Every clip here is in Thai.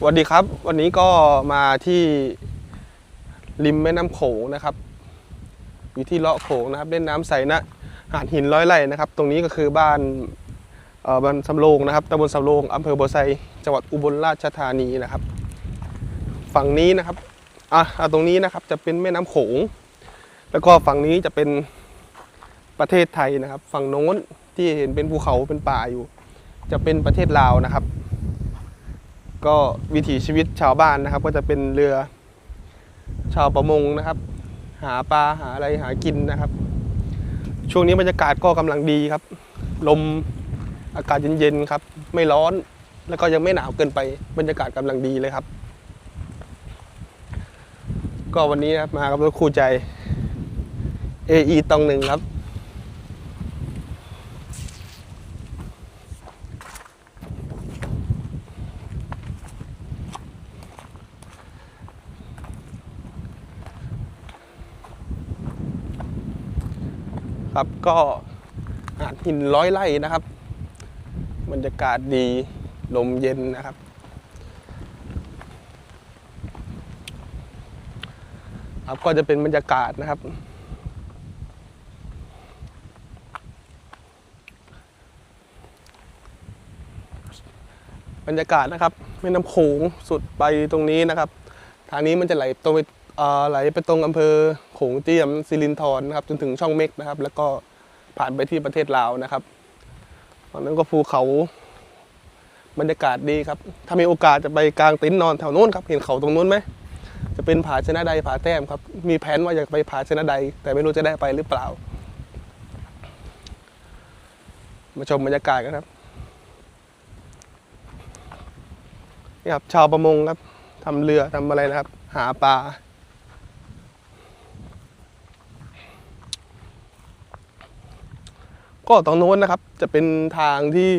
สวัสดีครับ วันนี้ก็มาที่ริมแม่น้ำโขงนะครับ อยู่ที่เลาะโขงนะครับ เล่นน้ำใสนะหาดหินร้อยไร่นะครับ ตรงนี้ก็คือบ้านเอ่อบ้านสำโรงนะครับตำบลสำโรงอำเภอบัวไซจังหวัดอุบลราชธานีนะครับ ฝั่งนี้นะครับอะอะตรงนี้นะครับจะเป็นแม่น้ำโขง แล้วก็ฝั่งนี้จะเป็นประเทศไทยนะครับ ฝั่งโน้นที่เห็นเป็นภูเขาเป็นป่าอยู่ จะเป็นประเทศลาวนะครับ ก็วิถีชีวิตชาวบ้านนะครับ ก็จะเป็นเรือชาวประมงนะครับ หาปลาหาอะไรหากินนะครับ ช่วงนี้บรรยากาศก็กำลังดีครับ ลมอากาศเย็นๆครับ ไม่ร้อนแล้วก็ยังไม่หนาวเกินไปบรรยากาศกำลังดีเลยครับ ก็วันนี้นะครับมากับรถคู่ใจ AE ตองหนึ่งครับ ครับก็หาดหินร้อยไร่นะครับบรรยากาศดีลมเย็นนะครับ ครับก็จะเป็นบรรยากาศนะครับ บรรยากาศนะครับแม่น้ำโขงสุดไปตรงนี้นะครับ ทางนี้มันจะไหลตรงไป ไหลไปตรงอำเภอโขงเจียมสิรินธรนะครับจนถึงช่องเม็กนะครับ แล้วก็ผ่านไปที่ประเทศลาวนะครับตอนนั้นก็ภูเขาบรรยากาศดีครับ ถ้ามีโอกาสจะไปกลางเต็นท์นอนแถวโน้นครับ เห็นเขาตรงนู้นไหม จะเป็นผาชนะใดผาแต้มครับ มีแผนว่าอยากไปผาชนะใด แต่ไม่รู้จะได้ไปหรือเปล่า มาชมบรรยากาศกันครับนี่ครับ ชาวประมงครับทำเรือทำอะไรนะครับ หาปลา ก็ตรงโน้นนะครับจะเป็นทางที่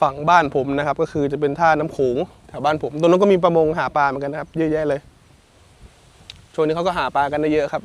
ฝั่งบ้านผมนะครับ ก็คือจะเป็นท่าน้ำโขงแถวบ้านผมตรงนั้นก็มีประมงหาปลาเหมือนกันนะครับ เยอะแยะเลยช่วงนี้เขาก็หาปลากันได้เยอะครับ